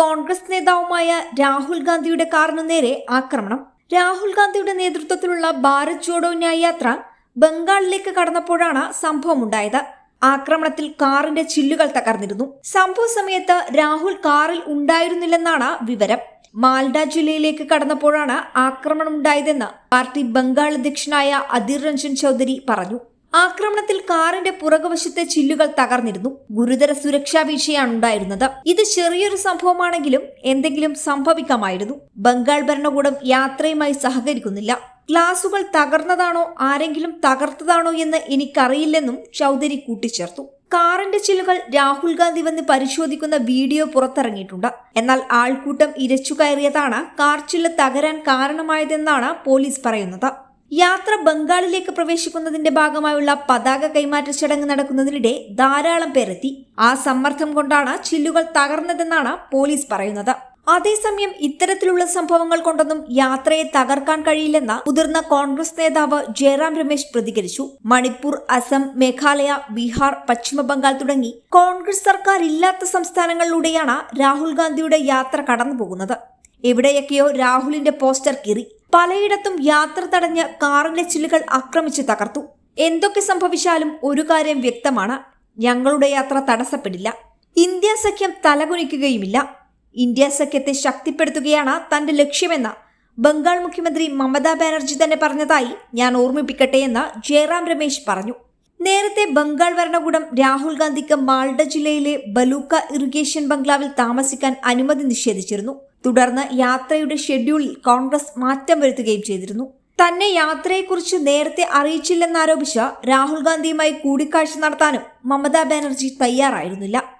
കോൺഗ്രസ് നേതാവുമായ രാഹുൽ ഗാന്ധിയുടെ കാറിനു നേരെ ആക്രമണം. രാഹുൽ ഗാന്ധിയുടെ നേതൃത്വത്തിലുള്ള ഭാരത് ജോഡോ ന്യായ യാത്ര ബംഗാളിലേക്ക് കടന്നപ്പോഴാണ് സംഭവമുണ്ടായത്. ആക്രമണത്തിൽ കാറിന്റെ ചില്ലുകൾ തകർന്നിരുന്നു. സംഭവ സമയത്ത് രാഹുൽ കാറിൽ ഉണ്ടായിരുന്നില്ലെന്നാണ് വിവരം. മാൽഡ ജില്ലയിലേക്ക് കടന്നപ്പോഴാണ് ആക്രമണം ഉണ്ടായതെന്ന് പാർട്ടി ബംഗാൾ അധ്യക്ഷനായ അധീർ രഞ്ജൻ ചൌധരി പറഞ്ഞു. ആക്രമണത്തിൽ കാറിന്റെ പുറകുവശത്തെ ചില്ലുകൾ തകർന്നിരുന്നു. ഗുരുതര സുരക്ഷാ വീഴ്ചയാണ് ഉണ്ടായിരുന്നത്. ഇത് ചെറിയൊരു സംഭവമാണെങ്കിലും എന്തെങ്കിലും സംഭവിക്കാമായിരുന്നു. ബംഗാൾ ഭരണകൂടം യാത്രയുമായി സഹകരിക്കുന്നില്ല. ഗ്ലാസുകൾ തകർന്നതാണോ ആരെങ്കിലും തകർത്തതാണോ എന്ന് എനിക്കറിയില്ലെന്നും ചൌധരി കൂട്ടിച്ചേർത്തു. കാറിന്റെ ചില്ലുകൾ രാഹുൽ ഗാന്ധി വന്ന് പരിശോധിക്കുന്ന വീഡിയോ പുറത്തിറങ്ങിയിട്ടുണ്ട്. എന്നാൽ ആൾക്കൂട്ടം ഇരച്ചു കയറിയതാണ് കാർ ചില്ല് തകരാൻ കാരണമായതെന്നാണ് പോലീസ് പറയുന്നത്. യാത്ര ബംഗാളിലേക്ക് പ്രവേശിക്കുന്നതിന്റെ ഭാഗമായുള്ള പതാക കൈമാറ്റ ചടങ്ങ് നടക്കുന്നതിനിടെ ധാരാളം പേരെത്തി. ആ സമ്മർദ്ദം കൊണ്ടാണ് ചില്ലുകൾ തകർന്നതെന്നാണ് പോലീസ് പറയുന്നത്. അതേസമയം ഇത്തരത്തിലുള്ള സംഭവങ്ങൾ കൊണ്ടൊന്നും യാത്രയെ തകർക്കാൻ കഴിയില്ലെന്ന് മുതിർന്ന കോൺഗ്രസ് നേതാവ് ജയറാം രമേശ് പ്രതികരിച്ചു. മണിപ്പൂർ അസം മേഘാലയ ബീഹാർ പശ്ചിമബംഗാൾ തുടങ്ങി കോൺഗ്രസ് സർക്കാർ ഇല്ലാത്ത സംസ്ഥാനങ്ങളിലൂടെയാണ് രാഹുൽ ഗാന്ധിയുടെ യാത്ര കടന്നുപോകുന്നത്. എവിടെയൊക്കെയോ രാഹുലിന്റെ പോസ്റ്റർ കീറി. പലയിടത്തും യാത്ര തടഞ്ഞ് കാറിന്റെ ചില്ലുകൾ ആക്രമിച്ച് തകർത്തു. എന്തൊക്കെ സംഭവിച്ചാലും ഒരു കാര്യം വ്യക്തമാണ്. ഞങ്ങളുടെ യാത്ര തടസ്സപ്പെടില്ല. ഇന്ത്യ സഖ്യം തലകുനിക്കുകയുമില്ല. ഇന്ത്യ സഖ്യത്തെ ശക്തിപ്പെടുത്തുകയാണ് തന്റെ ലക്ഷ്യമെന്ന് ബംഗാൾ മുഖ്യമന്ത്രി മമതാ ബാനർജി തന്നെ പറഞ്ഞതായി ഞാൻ ഓർമ്മിപ്പിക്കട്ടെ എന്ന് ജയറാം രമേശ് പറഞ്ഞു. നേരത്തെ ബംഗാൾ ഭരണകൂടം രാഹുൽ ഗാന്ധിക്ക് മാൾഡ ജില്ലയിലെ ബലൂക്ക ഇറിഗേഷൻ ബംഗ്ലാവിൽ താമസിക്കാൻ അനുമതി നിഷേധിച്ചിരുന്നു. തുടർന്ന് യാത്രയുടെ ഷെഡ്യൂളിൽ കോൺഗ്രസ് മാറ്റം വരുത്തുകയും ചെയ്തിരുന്നു. തന്നെ യാത്രയെക്കുറിച്ച് നേരത്തെ അറിയിച്ചില്ലെന്നാരോപിച്ച രാഹുൽ ഗാന്ധിയുമായി കൂടിക്കാഴ്ച നടത്താനും മമതാ ബാനർജി തയ്യാറായിരുന്നില്ല.